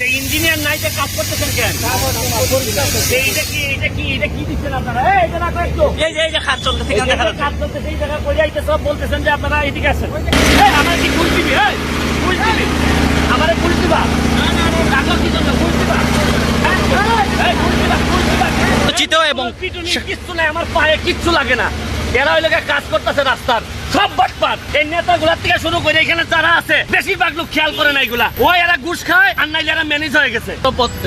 Engineer নাই যে কাজ করতেছেন কেন? এইটা কি এটা কি এটা কি দিচ্ছেন আপনারা? এই, না একটু। এই যে এই চলতেছে। কাজ এই করে আইতে সব বলতেছেন যে আপনারা এদিকে আসেন। আমার কি ঘুষ দিবি দিবি আমারে ঘুষ দিবা কি জন্য দিবা এবং কিচ্ছু নাই আমার পায়ে কিচ্ছু লাগে না। এরা ওই লোকে কাজ করতেছে রাস্তার। সব বাটপাট এই নেতাগুলার থেকে শুরু করে এখানে যারা আছে, বেশিরভাগ লোক খেয়াল করে না এগুলা। ওই এরা ঘুষ খায়, আর নাইলে এরা ম্যানেজ হয়ে গেছে।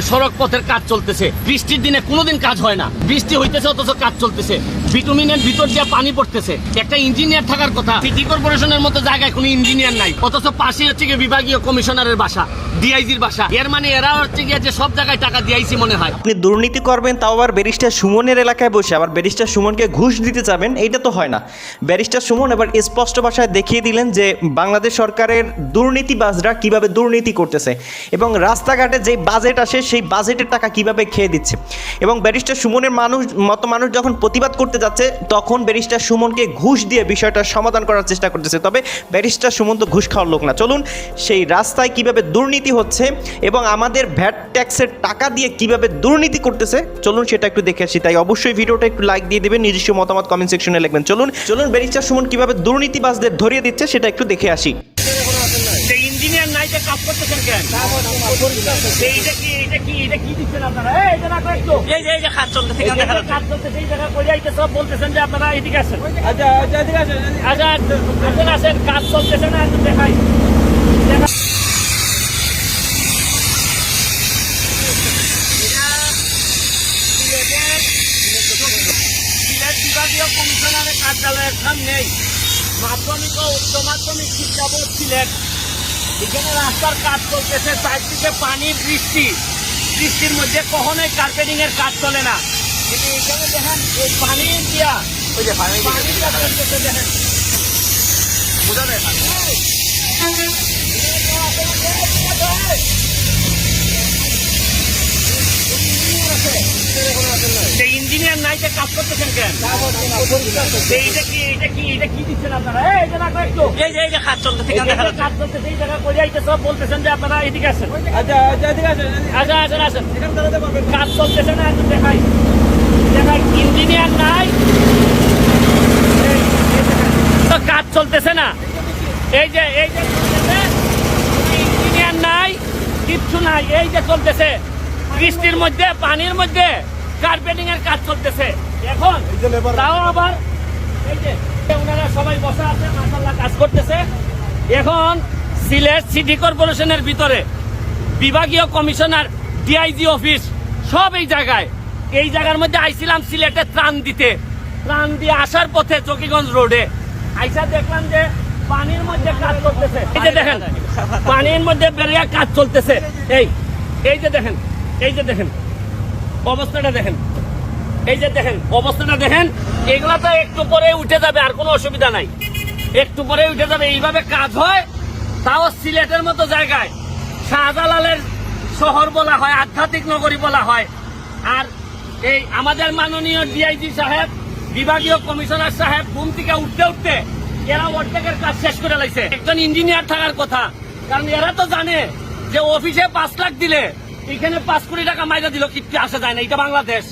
সড়ক পথের কাজ চলতেছে। বৃষ্টির দিনে কোনোদিন কাজ হয় না। বৃষ্টি হইতেছে অথচ কাজ চলতেছে। বিটুমিনের ভিতর দিয়ে পানি পড়তেছে। একটা ইঞ্জিনিয়ার থাকার কথা। সিটি কর্পোরেশনের মতো জায়গায় কোনো ইঞ্জিনিয়ার নাই। অথচ পাশে হচ্ছে গিয়ে বিভাগীয় কমিশনারের বাসা, ডিআইজির বাসা। এর মানে এরা হচ্ছে গিয়ে যে সব জায়গায় টাকা দিয়াইছি মনে হয়। আপনি দুর্নীতি করবেন, তাও আবার ব্যারিস্টার সুমনের এলাকায় বসে। আবার ব্যারিস্টার সুমনকে ঘুষ দিতে যাবেন, এইটা তো হয় না। ব্যারিস্টার সুমন এবার স্পষ্ট ভাষায় দেখিয়ে দিলেন যে বাংলাদেশ সরকারের দুর্নীতিবাজরা কীভাবে দুর্নীতি করতেছে এবং রাস্তাঘাটে যে বাজেট আসে, সেই বাজেটের টাকা কীভাবে খেয়ে দিচ্ছে। এবং ব্যারিস্টার সুমনের মানুষ, মতো মানুষ যখন প্রতিবাদ করতে যাচ্ছে, তখন ব্যারিস্টার সুমনকে ঘুষ দিয়ে বিষয়টা সমাধান করার চেষ্টা করতেছে। তবে ব্যারিস্টার সুমন তো ঘুষ খাওয়ার লোক না। চলুন, সেই রাস্তায় কীভাবে দুর্নীতি হচ্ছে এবং আমাদের ভ্যাট ট্যাক্সের টাকা দিয়ে কীভাবে দুর্নীতি করতেছে, চলুন সেটা একটু দেখে আসি। তাই অবশ্যই ভিডিওটা একটু লাইক দিয়ে দেবেন, নিজস্ব মতামত কমেন্ট সেকশনে লিখবেন। চলুন চলুন ব্যারিস্টার সুমন কীভাবে দুর্নীতিবাজদের ধরিয়ে দিচ্ছে সেটা একটু দেখে আসি। ইঞ্জিনিয়ার নাই যে কাজ করতেছেন কেন? এইটা কি এটা কি এটা কি দিচ্ছেন আপনারা? না একটু। এই যে চলতেছে। কাজ চলতেছে এই জায়গায় করে আইতে সব বলতেছেন যে আপনারা এদিকে আসেন। আচ্ছা আচ্ছা এদিকে আসেন, আচ্ছা আসেন আসেন কাজ চলতেছে না দেখাই। বিভাগীয় কমিশনারের কার্যালয়ের সামনেই মাধ্যমিক ও উচ্চ মাধ্যমিক শিক্ষা বোর্ড সিলেট। এখানে রাস্তার কাজ চলতেছে চারদিকে পানির বৃষ্টি। বৃষ্টির মধ্যে কখনোই কার্পেটিং এর কাজ চলে না। কিন্তু এখানে দেখেন এই পানি দিয়া ওই যে পানি দেখেন। বোঝা যায় কাজ করতেছেন কেন? এইটা কি এটা কি এটা কি দিচ্ছেন আপনারা? না একটু। এই যে এই যে খাত চলতেছে। কাজ চলতেছে এই জায়গায় করে আইতে সব বলতেছেন যে আপনারা এদিকে আসেন। আচ্ছা আচ্ছা এদিকে আসেন, আচ্ছা আসেন আসেন। কাজ চলতেছে না একটু দেখাই। দেখাই ইঞ্জিনিয়ার নাই। তো কাজ চলতেছে না। এই যে এই যে ইঞ্জিনিয়ার নাই কিচ্ছু নাই। এই যে চলতেছে বৃষ্টির মধ্যে পানির মধ্যে। কার্পেটিং এর কাজ চলতেছে। এখন তাও আবার এই যে ওনারা সবাই বসা আছে মাসাল্লাহ কাজ করতেছে। এখন সিলেট সিটি কর্পোরেশনের ভিতরে বিভাগীয় কমিশনার ডিআইজি অফিস সব এই জায়গায়। এই জায়গার মধ্যে আইছিলাম সিলেটে ত্রাণ দিতে। ত্রাণ দিয়ে আসার পথে চকিগঞ্জ রোডে। আইসা দেখলাম যে পানির মধ্যে কাজ করতেছে এই যে দেখেন পানির মধ্যে বেরিয়ে কাজ চলতেছে। এই এই যে দেখেন এই যে দেখেন। অবস্থাটা দেখেন। এই যে দেখেন, অবস্থাটা দেখেন, এগুলা তো একটু পরে উঠে যাবে, আর কোনো অসুবিধা নাই। একটু পরে উঠে যাবে, এইভাবে কাজ হয়, তাও সিলেটের মতো জায়গায়। শাহজালালের শহর বলা হয়, আধ্যাত্মিক নগরী বলা হয়। আর এই আমাদের মাননীয় ডিআইজি সাহেব, বিভাগীয় কমিশনার সাহেব, ঘুম থেকে উঠতে উঠতে এরা অর্ধেকের কাজ শেষ করে লাইছে। একজন ইঞ্জিনিয়ার থাকার কথা, কারণ এরা তো জানে যে অফিসে পাঁচ লাখ দিলে এখানে পাঁচ কোটি টাকা মাইরা দিল কিপ্তি আসা যায় না, এটা বাংলাদেশ।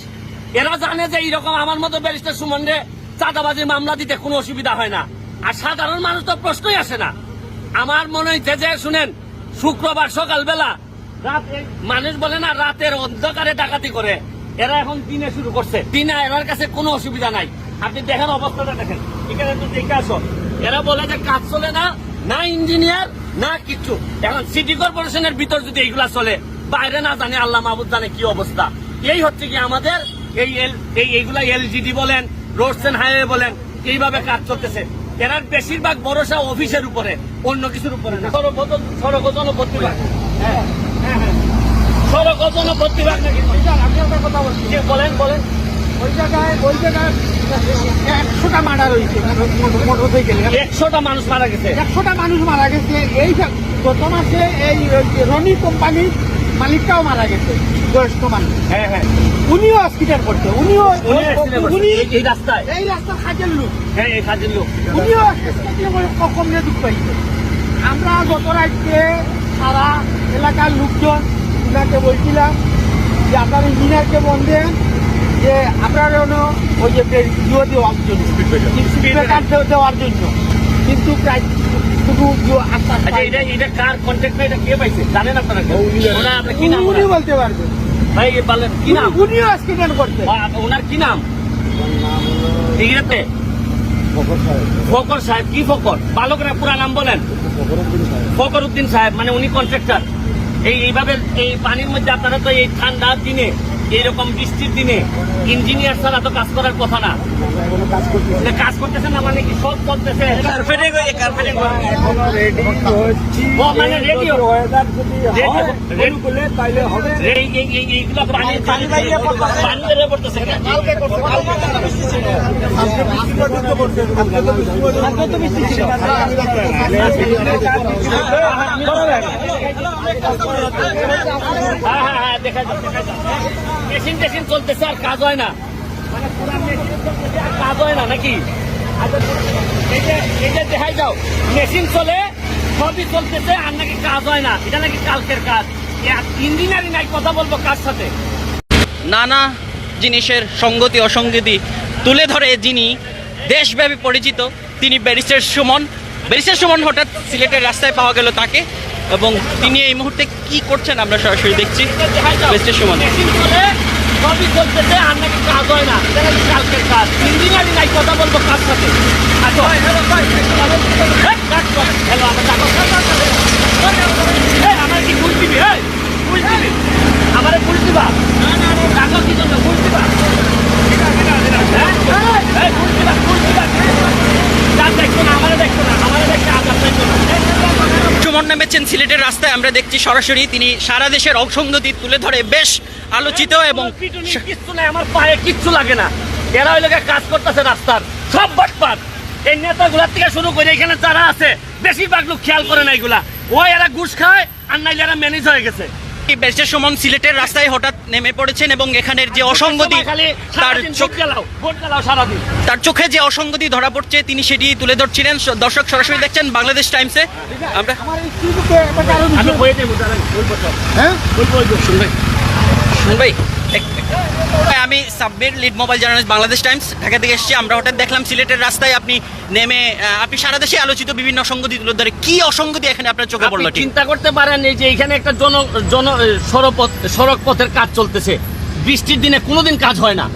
এরা জানে যে এইরকম আমার মতো ব্যারিস্টার সুমনে চাঁদাবাজির মামলা দিতে কোনো অসুবিধা হয় না। আর সাধারণ মানুষ তো প্রশ্নই আসে না। আমার মনে হচ্ছে যে, শুনেন, শুক্রবার সকালবেলা মানুষ বলে না, রাতের অন্ধকারে ডাকাতি করে। এরা এখন দিনে শুরু করছে। দিনে এরার কাছে কোনো অসুবিধা নাই। আপনি দেখেন অবস্থাটা দেখেন। এখানে তো দেখে আসো। এরা বলে যে, কাজ চলে না না ইঞ্জিনিয়ার, না কিচ্ছু। এখন সিটি কর্পোরেশনের ভিতর যদি এইগুলা চলে বাইরে না জানে আল্লাহ মাহবুদ জানে কি অবস্থা। এই হচ্ছে কি আমাদের এই এল- এই এইগুলা এলজিডি বলেন রোডস এন্ড হাইওয়ে বলেন এইভাবে কাজ চলতেছে। এরার বেশিরভাগ ভরসা অফিসের উপরে অন্য কিছুর উপরে না। সড়ক বিভাগ। হ্যাঁ হ্যাঁ হ্যাঁ। সড়ক বিভাগ নাকি? কথা বলছি। বলেন বলেন। ওই জায়গায় ওই জায়গায় একশোটা মারা রয়েছে। একশোটা মানুষ মারা গেছে। একশোটা মানুষ মারা গেছে। এই গত মাসে এই রনি কোম্পানির মালিকটাও মারা গেছে বয়স্ক মানুষ। হ্যাঁ হ্যাঁ। উনিও হসপিটাল করছে উনিও উনি এই- রাস্তায়। এই রাস্তার কাজের লোক। হ্যাঁ এই কাজের লোক। উনিও কম দুঃখ পাইছে। আমরা গত রাত্রে সারা এলাকার লোকজন উনাকে বলছিলাম যে আপনার ইঞ্জিনিয়ারকে বল দেন যে আপনার ওই যে ইয়ে দেওয়ার জন্য। দেওয়ার জন্য। কিন্তু প্রায় শুধু আস্তে আচ্ছা এটা এটা কার কন্ট্যাক্ট এটা কে পাইছে? জানেন আপনারা কেউ? আপনার কি নাম উনি বলতে পারবেন ভাই বলেন কি নাম? উনিও অ্যাক্সিডেন্ট করতে ওনার কি নাম? ইংরেজিতে ফকর সাহেব। কি ফকর বালকরা পুরা নাম বলেন? ফকর উদ্দিন সাহেব মানে উনি কন্ট্রাক্টর এই এইভাবে এই পানির মধ্যে আপনারা তো এই ঠান্ডার দিনে এইরকম বৃষ্টির দিনে ইঞ্জিনিয়ার ছাড়া তো কাজ করার কথা না। কাজ করতেছে না মানে কি সব ও, মানে হয়, হ- ready- অনুকূলে তাইলে হবে। এই- এই- এই- এইগুলো পানি পানি বাইরে পড়তেছে। পানি বেরিয়ে পড়তেছে। কেন? কালকে করছে কালকে তো বৃষ্টি ছিল। আজকে বৃষ্টি পর্যন্ত করছে আজকে তো বৃষ্টি পর্যন্ত আজকে তো বৃষ্টি ছিল। হ্যাঁ হ্যাঁ হ্যাঁ দেখা যাচ্ছে মেশিন টেশিন চলতেছে আর কাজ হয় না। মানে কাজ হয় না নাকি? আচ্ছা, এই যে দেখাই যাও মেশিন চলে সবই চলতেছে আর নাকি কাজ হয় না। এটা নাকি কালকের কাজ। ইঞ্জিনিয়ারিং নাই কথা বলব কার সাথে? নানা জিনিসের সঙ্গতি অসঙ্গতি তুলে ধরে যিনি দেশব্যাপী পরিচিত তিনি ব্যারিস্টার সুমন। ব্যারিস্টার সুমন হঠাৎ সিলেটের রাস্তায় পাওয়া গেল তাকে। এবং তিনি এই মুহূর্তে কি করছেন আমরা সরাসরি দেখছি বেস্টের সমান। কাজ হয় না কাজ কথা বলব হ্যালো আমার কি ঘুষ দিবি এই ঘুষ দিবি আমারে ঘুষ দিবা ডাকো কি জন্য ঘুষ দিবা হ্যাঁ? এই, ঘুষ দিবা, ঘুষ দিবা। যার দেখছ না, আমারে দেখছ না, আমারে দেখছে আঘাত দেখছ না। সুমন নামেছেন সিলেটের রাস্তায় আমরা দেখছি সরাসরি তিনি সারা দেশের অসঙ্গতি তুলে ধরে বেশ আলোচিত এবং কিচ্ছু নাই আমার পায়ে কিচ্ছু লাগে না। এরা ওই কাজ করতেছে রাস্তার। সব বাটপাট। এই নেতাগুলার থেকে শুরু করে এখানে যারা আছে বেশিরভাগ লোক খেয়াল করে না এগুলা। ওই এরা ঘুষ খায় আর নাইলে এরা ম্যানেজ হয়ে গেছে। ব্যারিস্টার সুমন সিলেটের রাস্তায় হঠাৎ নেমে পড়েছেন এবং এখানের যে অসঙ্গতি তার তার চোখে যে অসঙ্গতি ধরা পড়ছে তিনি সেটি তুলে ধরছিলেন। দর্শক সরাসরি দেখছেন বাংলাদেশ টাইমসে। আমরা একটা কারণ আমি Sabbir lead mobile journalist Bangladesh times Dhaka থেকে এসেছি। আমরা হঠাৎ দেখলাম সিলেটের রাস্তায় আপনি নেমে আপনি সারা দেশে আলোচিত বিভিন্ন অসঙ্গতি তুলে ধরে। কি অসঙ্গতি এখানে আপনার চোখে পড়ল চিন্তা করতে পারেন এই যে এখানে একটা জন জন সড়ক পথ- সড়ক পথের কাজ চলতেছে। বৃষ্টির দিনে কোনোদিন কাজ হয় না।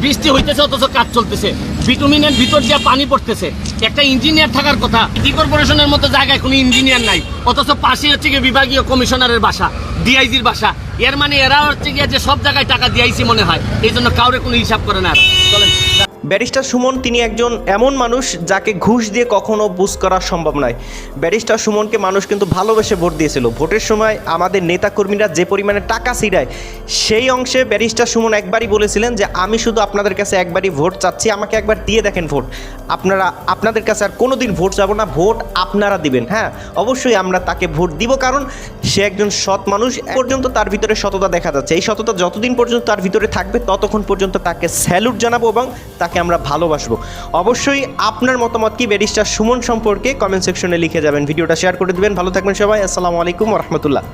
বৃষ্টি হইতেছে অথচ কাজ চলতেছে। বিটুমিনের ভিতর দিয়ে পানি পড়তেছে। একটা ইঞ্জিনিয়ার থাকার কথা। ডি কর্পোরেশনের মতো জায়গায় কোনো ইঞ্জিনিয়ার নাই। অথচ পাশে হচ্ছে গিয়ে বিভাগীয় কমিশনারের বাসা ডিআইজির বাসা। এর মানে এরা হচ্ছে গিয়ে যে সব জায়গায় টাকা দিয়েছি মনে হয় এই জন্য কাউরে কোনো হিসাব করে না। চলেন ব্যারিস্টার সুমন তিনি একজন এমন মানুষ যাকে ঘুষ দিয়ে কখনো বুঝ করা সম্ভব নয়। ব্যারিস্টার সুমনকে মানুষ কিন্তু ভালোবেসে ভোট দিয়েছিল। ভোটের সময় আমাদের নেতাকর্মীরা যে পরিমাণে টাকা ছিড়ায়, সেই অংশে ব্যারিস্টার সুমন একবারই বলেছিলেন যে, আমি শুধু আপনাদের কাছে একবারই ভোট চাচ্ছি, আমাকে একবার দিয়ে দেখেন ভোট। আপনারা, আপনাদের কাছে আর কোনো দিন ভোট যাব না, ভোট আপনারা দিবেন। হ্যাঁ অবশ্যই আমরা তাকে ভোট দিব কারণ সে একজন সৎ মানুষ। পর্যন্ত তার ভিতরে সততা দেখা যাচ্ছে। এই সততা যতদিন পর্যন্ত তার ভিতরে থাকবে, ততক্ষণ পর্যন্ত তাকে স্যালুট জানাব এবং তাকে আমরা ভালোবাসবো? অবশ্যই আপনার মতামত কি? ব্যারিস্টার সুমন সম্পর্কে কমেন্ট সেকশনে লিখে যাবেন। ভিডিওটা শেয়ার করে দেবেন। ভালো থাকবেন সবাই। আসসালামু আলাইকুম রহমতুল্লাহ।